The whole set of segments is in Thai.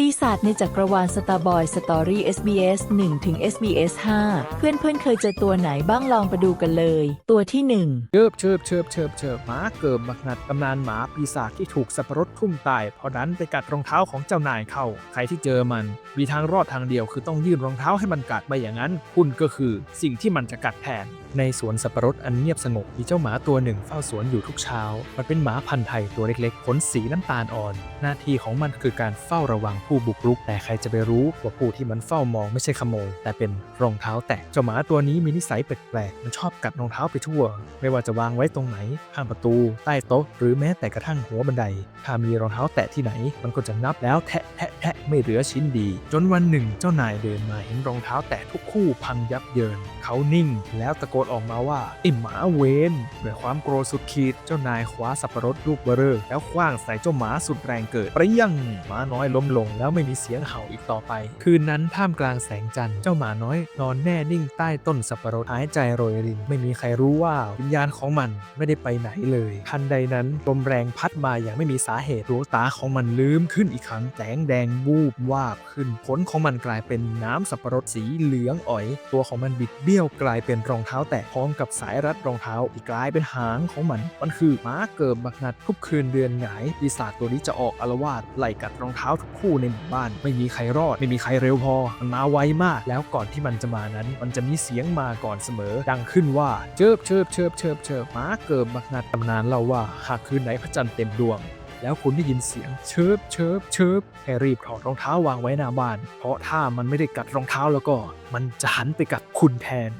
ปีศาจในจักรวาล Star Boy Story SBS 1 ถึง SBS 5 เพื่อนเพื่อนเคยเจอตัวไหนบ้างลองไปดูกันเลย ตัวที่ 1 เชิบเชิบเชิบเชิบเชิบหมาเกิบบักนัดตำนานหมาปีศาจที่ถูกสับปะรดทุ่มตาย เพราะนั้นไปกัดรองเท้าของเจ้านายเข้า ใครที่เจอมัน มีทางรอดทางเดียวคือต้องยื่นรองเท้าให้มันกัดไม่อย่างนั้น คุณก็คือสิ่งที่มันจะกัดแทนในสวนสับปะรดอันเงียบสงบมีเจ้าหมาตัวหนึ่งเฝ้าสวนอยู่ทุกเช้า มันเป็นหมาพันธุ์ไทยตัวเล็กๆ ขนสีน้ำตาลอ่อน หน้าที่ของมันคือการเฝ้าระวังผู้บุกรุก แต่ใครจะไปรู้ว่าผู้ที่มันเฝ้ามองไม่ใช่ขโมย แต่เป็นรองเท้าแตะ เจ้าหมาตัวนี้มีนิสัยแปลกๆ มันชอบกัดรองเท้าไปทั่ว ไม่ว่าจะวางไว้ตรงไหน ข้างประตู ใต้โต๊ะ หรือแม้แต่กระทั่งหัวบันได ถ้ามีรองเท้าแตะที่ไหน มันก็จะนับแล้วแทะแทะแทะไม่เหลือชิ้นดี จนวันหนึ่งเจ้านายเดินมาเห็นรองเท้าแตะทุกคู่พังยับเยิน เขานิ่งแล้วตะโกนออกมาว่าไอ้หมาเวนด้วยความโกรธสุดขีดเจ้านายคว้าสับปะรดลูกเบอเรอร์แล้วคว้างใส่เจ้าหมาสุดแรงเกิดเปรี้ยงหมาน้อยล้มลงแล้วไม่มีเสียงเห่าอีกต่อไป คืนนั้นท่ามกลางแสงจันทร์เจ้าหมาน้อยนอนแน่นิ่งใต้ต้นสับปะรดหายใจโรยริน ไม่มีใครรู้ว่าวิญญาณของมันไม่ได้ไปไหนเลยทันใดนั้นลมแรงพัดมาอย่างไม่มีสาเหตุดวงตาของมันลืมขึ้นอีกครั้งแสงแดงวูบวาบขึ้นผลของมันกลายเป็นน้ำสับปะรดสีเหลืองอ๋อย ตัวของมันบิดเบี้ยวกลายเป็นรองเท้าแตะพร้อมกับสายรัดรองเท้าที่กลายเป็นหางของมัน มันคือหมาเกิบบักนัดทุกคืนเดือนหงายปีศาจตัวนี้จะออกอารวาสไล่กัดรองเท้าทุกคู่ในหมู่บ้าน ไม่มีใครรอด ไม่มีใครเร็วพอ มันมาไวมาก แล้วก่อนที่มันจะมานั้น มันจะมีเสียงมาก่อนเสมอ ดังขึ้นว่าเชิบเชิบเชิบเชิบเชิบหมาเกิบบักนัดตำนานเล่าว่าหากคืนไหนพระจันทร์เต็มดวงแล้วคุณได้ยินเสียงเชิบเชิบเชิบให้รีบถอดรองเท้าวางไว้หน้าบ้าน เพราะถ้ามันไม่ได้กัดรองเท้าแล้วก็ มันจะหันไปกัดคุณแทน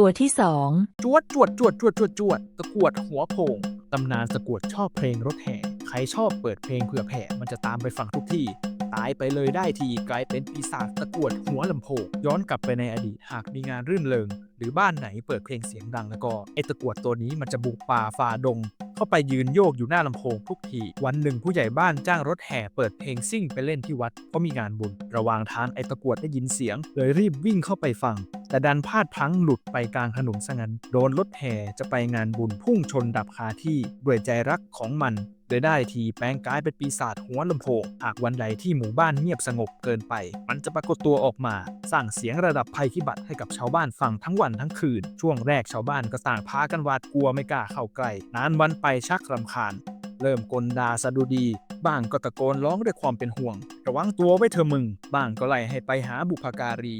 ตัวที่สองจวดจวดจวดจวดจวดจวดตะกรวดหัวโผงตำนานตะกรวดชอบเพลงรถแห่ใครชอบเปิดเพลงเผื่อแผ่มันจะตามไปฟังทุกที่ ตายไปเลยได้ทีกลายเป็นปีศาจตะกรวดหัวลำโพงย้อนกลับไปในอดีตหากมีงานรื่นเริง หรือบ้านไหนเปิดเพลงเสียงดังแล้วก็ไอตะกรวดตัวนี้มันจะบุกป่าฝ่าดงเข้าไปยืนโยกอยู่หน้าลำโพงทุกที วันหนึ่งผู้ใหญ่บ้านจ้างรถแห่เปิดเพลงซิ่งไปเล่นที่วัดเพราะมีงานบุญ ระหว่างทางไอตะกรวดได้ยินเสียง เลยรีบวิ่งเข้าไปฟัง แต่ดันพลาดพังหลุดไปกลางถนนซะงั้น โดนรถแห่จะไปงานบุญพุ่งชนดับคาที่ด้วยใจรักของมันโดยได้ทีแปลงกายเป็นปีศาจหัวลำโพง หากวันใดที่หมู่บ้านเงียบสงบเกินไป มันจะปรากฏตัวออกมา สร้างเสียงระดับภัยพิบัติให้กับชาวบ้านฟังทั้งวันทั้งคืน ช่วงแรกชาวบ้านก็ต่างพากันหวาดกลัวไม่กล้าเข้าใกล้ นานวันไปชักรำคาญ เริ่มกลดาสะดุดี บ้างก็ตะโกนร้องด้วยความเป็นห่วง ระวังตัวไว้เถอมึง บ้างก็ไล่ให้ไปหาบุพการี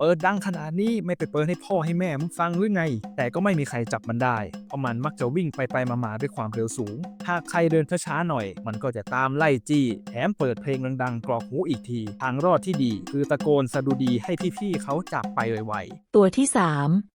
เปิดดังขนาดนี้ไม่ไปเปิดให้พ่อให้แม่มึงฟังหรือไง แต่ก็ไม่มีใครจับมันได้ เพราะมันมักจะวิ่งไปไปมาๆด้วยความเร็วสูงหากใครเดินช้าๆหน่อย มันก็จะตามไล่จี้ แถมเปิดเพลงดังๆกรอกหูอีกที ทางรอดที่ดี คือตะโกนสะดุดีให้พี่ๆเขาจับไปไวๆตัวที่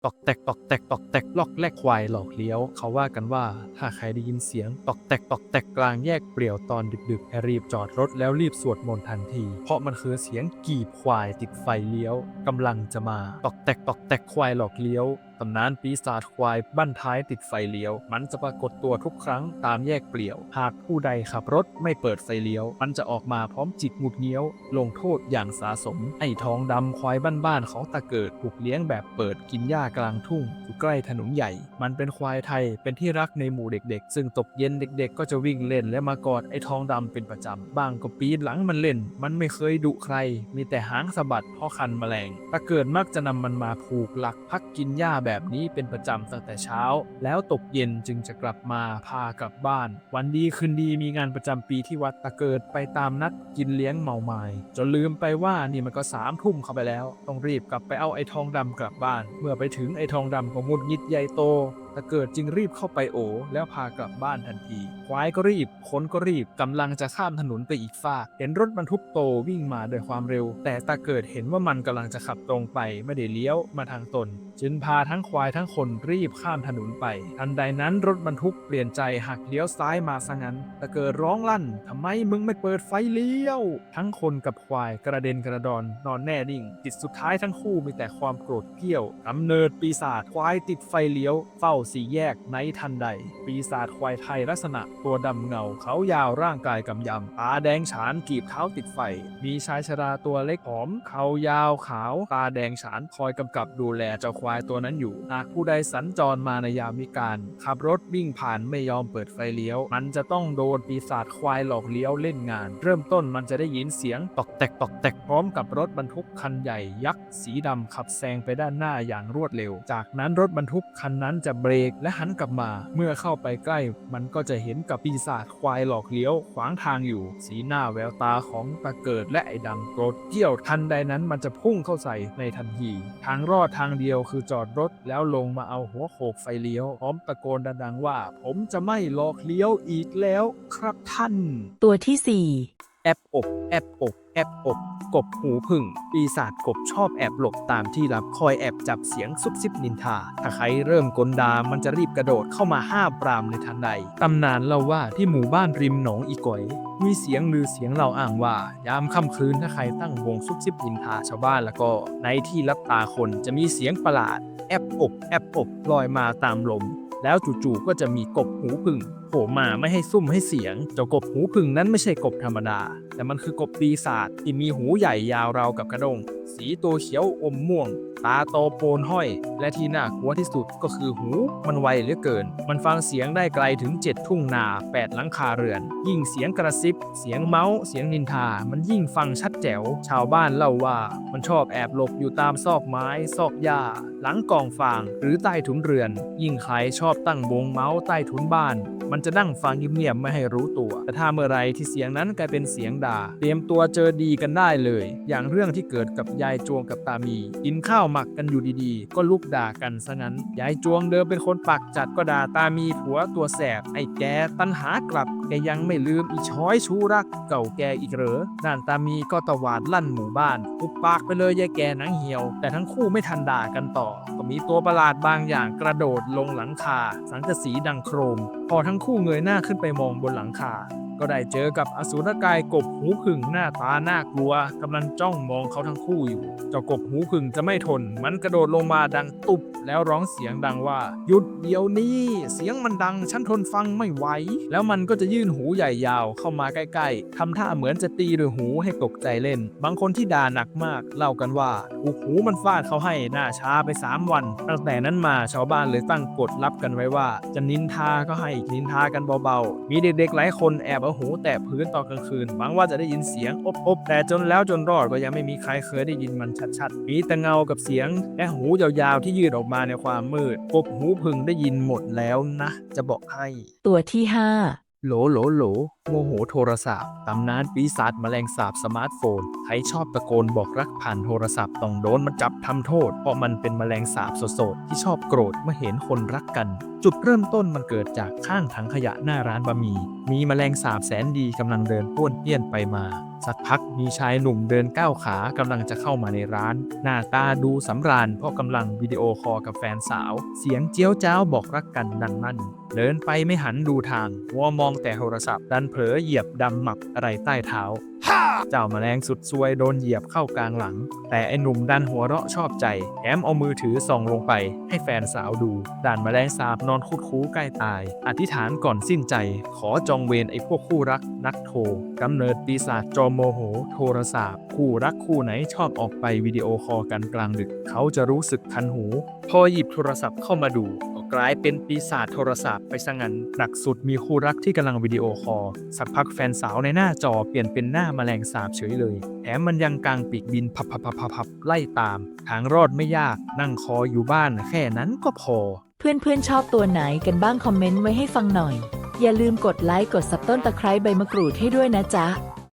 ตอกแตกตอกแตกตอกแตกลอกแลกควายหลอกเลี้ยว เขาว่ากันว่าถ้าใครได้ยินเสียงตอกแตกตอกแตกกลางแยกเปลี่ยวตอนดึกๆให้รีบจอดรถแล้วรีบสวดมนต์ทันที เพราะมันคือเสียงกีบควายติดไฟเลี้ยวกำลังจะมาตอกแตกตอกแตกควายหลอกเลี้ยว ตำนานปีศาจควายบั้นท้ายติดไฟเลี้ยว มันจะปรากฏตัวทุกครั้งตามแยกเปลี่ยว หากผู้ใดขับรถไม่เปิดไฟเลี้ยว มันจะออกมาพร้อมจิตหงุดเงี้ยว ลงโทษอย่างสาสม ไอ้ทองดำควายบ้านๆของตาเกิดถูกเลี้ยงแบบเปิดกินหญ้ากลางทุ่งอยู่ใกล้ถนนใหญ่ มันเป็นควายไทยเป็นที่รักในหมู่เด็กๆ ซึ่งตกเย็นเด็กๆ ก็จะวิ่งเล่นและมากอดไอ้ทองดำเป็นประจำบางก็ปีนหลังมันเล่น มันไม่เคยดุใคร มีแต่หางสะบัดเพราะคันแมลงตาเกิดมักจะนำมันมาผูกหลักพักกินหญ้าแบบแบบนี้เป็นประจำตั้งแต่เช้า แล้วตกเย็นจึงจะกลับมาพากลับบ้าน วันดีคืนดีมีงานประจำปีที่วัดตะเกิดไปตามนัดกินเลี้ยงเมาไม้จนลืมไปว่านี่มันก็สามทุ่มเข้าไปแล้ว ต้องรีบกลับไปเอาไอ้ทองดำกลับบ้าน เมื่อไปถึงไอ้ทองดำก็งุดหงิดใหญ่โต ตะเกิดจึงรีบเข้าไปโอ แล้วพากลับบ้านทันที ควายก็รีบคนก็รีบกำลังจะข้ามถนนไปอีกฝากเห็นรถบรรทุกโตวิ่งมาด้วยความเร็ว แต่ตาเกิดเห็นว่ามันกำลังจะขับตรงไปไม่ได้เลี้ยวมาทางตน จึงพาทั้งควายทั้งคนรีบข้ามถนนไป ทันใดนั้นรถบรรทุกเปลี่ยนใจหักเลี้ยวซ้ายมาซะงั้น ตะเกิดร้องลั่นทำไมมึงไม่เปิดไฟเลี้ยว ทั้งคนกับควายกระเด็นกระดอนนอนแน่นิ่ง จิตสุดท้ายทั้งคู่มีแต่ความโกรธเกรี้ยวกำเนิดปีศาจควายติดไฟเลี้ยวเฝ้าสี่แยกในทันใด ปีศาจควายไทยลักษณะ ตัวดำเงาเขายาวร่างกายกำยำตาแดงฉานกีบเท้าติดไฟ มีชายชราตัวเล็กผอม เขายาวขาว ตาแดงฉานคอยกำกับดูแลเจ้าควายตัวนั้นอยู่ หากผู้ใดสัญจรมาในยามวิกาลขับรถวิ่งผ่านไม่ยอมเปิดไฟเลี้ยว มันจะต้องโดนปีศาจควายหลอกเลี้ยวเล่นงาน เริ่มต้นมันจะได้ยินเสียงตอกแตกตอกแตกพร้อมกับรถบรรทุกคันใหญ่ยักษ์สีดำขับแซงไปด้านหน้าอย่างรวดเร็ว จากนั้นรถบรรทุกคันนั้นจะเบรกและหันกลับมา เมื่อเข้าไปใกล้ มันก็จะเห็นกับปีศาจควายหลอกเลี้ยวขวางทางอยู่ สีหน้าแววตาของตาเกิดและไอ้ดำโกรธเกี่ยวทันใดนั้นมันจะพุ่งเข้าใส่ในทันทีทางรอดทางเดียวคือจอดรถแล้วลงมาเอาหัวโขกไฟเลี้ยวพร้อมตะโกนดังๆว่า ผมจะไม่หลอกเลี้ยวอีกแล้ว ครับท่าน ตัวที่สี่แอบอกแอบอก แอบอกกบหูพึ่ง ปีศาจกบชอบแอบหลบตามที่ลับคอยแอบจับเสียงซุบซิบนินทา ถ้าใครเริ่มกลดามันจะรีบกระโดดเข้ามาห้าปรามในทันใด ตำนานเล่าว่าที่หมู่บ้านริมหนองอีก๋อย มีเสียงลือเสียงเล่าอ้างว่า ยามค่ำคืนถ้าใครตั้งวงซุบซิบนินทาชาวบ้านแล้วก็ ในที่รับตาคนจะมีเสียงประหลาด แอบอกแอบอกลอยมาตามลม แล้วจู่ๆก็จะมีกบหูพึ่งโผล่มาไม่ให้ซุ่มให้เสียง เจ้ากบหูพึ่งนั้นไม่ใช่กบธรรมดา แต่มันคือกบปีศาจที่มีหูใหญ่ยาวราวกับกระดงสีตัวเขียวอมม่วง ตาโตโปนห้อย และที่น่ากลัวที่สุดก็คือหู มันไวเหลือเกิน มันฟังเสียงได้ไกลถึง 7 ทุ่งนา 8 หลังคาเรือน ยิ่งเสียงกระซิบ เสียงเมาส์เสียงนินทา มันยิ่งฟังชัดแจ๋ว ชาวบ้านเล่าว่า มันชอบแอบหลบอยู่ตามซอกไม้ ซอกหญ้า หลังกองฟาง หรือใต้ถุนเรือน ยิ่งใครชอบตั้งวงเมาส์ใต้ถุนบ้าน มันจะนั่งฟังเงียบๆไม่ให้รู้ตัว แต่ถ้าเมื่อไรที่เสียงนั้นกลายเป็นเสียงด่า เตรียมตัวเจอดีกันได้เลย อย่างเรื่องที่เกิดกับยายจวงกับตามี กินข้าวหมักกันอยู่ดีๆ ก็ลุกด่ากันซะงั้น ยายจวงเดิมเป็นคนปากจัดก็ด่าตามีผัวตัวแสบ ไอ้แกตันหากลับ แกยังไม่ลืมอีช้อยชูรัก เก่าแกอีกเหรอด้านตามีก็ตวาดลั่นหมู่บ้านอุบปากไปเลยยายแกหนังเหี่ยว แต่ทั้งคู่ไม่ทันด่ากันต่อ ก็มีตัวประหลาดบางอย่างกระโดดลงหลังคา สังกะสีดังโครม พอทั้งคู่เงยหน้าขึ้นไปมองบนหลังคา ก็ได้เจอกับอสูรกายกบหูผึ่งหน้าตาน่ากลัวกำลังจ้องมองเขาทั้งคู่อยู่ เจ้ากบหูผึ่งจะไม่ทน มันกระโดดลงมาดังตุบ แล้วร้องเสียงดังว่า หยุดเดี๋ยวนี้ เสียงมันดังฉันทนฟังไม่ไหว แล้วมันก็จะยื่นหูใหญ่ยาวเข้ามาใกล้ๆ ทำท่าเหมือนจะตีด้วยหูให้ตกใจเล่น บางคนที่ด่าหนักมาก เล่ากันว่าถูกหูมันฟาดเขาให้หน้าช้าไป 3 วัน ตั้งแต่นั้นมาชาวบ้านเลยตั้งกฎรับกันไว้ว่า จะนินทาก็ให้นินทากันเบาๆ มีเด็กๆหลายคนแอบเอาหูแตะพื้นตอนกลางคืนหวังว่าจะได้ยินเสียงอบๆแต่จนแล้วจนรอดก็ยังไม่มีใครเคยได้ยินมันชัดๆ มีแต่เงากับเสียงและหูยาวๆที่ยืดออกมาในความมืดกบหูพึงได้ยินหมดแล้วนะ จะบอกให้ ตัวที่ห้าโหลโหลโหลโมโหโทรศัพท์ตำนานปีศาจแมลงสาบสมาร์ทโฟนใครชอบตะโกนบอกรักผ่านโทรศัพท์ต้องโดนมันจับทำโทษ เพราะมันเป็นแมลงสาบโสดๆที่ชอบโกรธเมื่อเห็นคนรักกัน จุดเริ่มต้นมันเกิดจากข้างถังขยะหน้าร้านบะหมี่มีแมลงสาบแสนดีกำลังเดินป้วนเปี้ยนไปมา สักพักมีชายหนุ่มเดินก้าวขากำลังจะเข้ามาในร้าน หน้าตาดูสำราญเพราะกำลังวิดีโอคอลกับแฟนสาว เสียงเจียวจ้าวบอกรักกันดังนั่นเดินไปไม่หันดูทางมัวมองแต่โทรศัพท์ดันเผลอเหยียบดำหมักอะไรใต้เท้าเจ้าแมลงสุดซวยโดนเหยียบเข้ากลางหลัง แต่ไอ้หนุ่มดันหัวเราะชอบใจแถมเอามือถือส่องลงไป ให้แฟนสาวดูด่านแมลงสาบนอนคุดคู้ใกล้ตาย อธิษฐานก่อนสิ้นใจ ขอจองเวรไอ้พวกคู่รักนักโทรกำเนิดปีศาจจอมโมโห โทรศัพท์คู่รักคู่ไหนชอบออกไปวิดีโอคอลกันกลางดึก เขาจะรู้สึกคันหู พอหยิบโทรศัพท์เข้ามาดูก็กลายเป็นปีศาจโทรศัพท์ไปซะงั้นหนักสุดมีคู่รักที่กำลังวิดีโอคอลสักพักแฟนสาวในหน้าจอเปลี่ยนเป็นหน้าแมลงสาบเฉยเลยแถมมันยังกางปีกบินพับพับพับพับพับไล่ตาม ทางรอดไม่ยาก นั่งคออยู่บ้านแค่นั้นก็พอ เพื่อนๆชอบตัวไหนกันบ้างคอมเมนต์ไว้ให้ฟังหน่อย อย่าลืมกดไลค์กดซับต้นตะไคร้ใบมะกรูดให้ด้วยนะจ๊ะ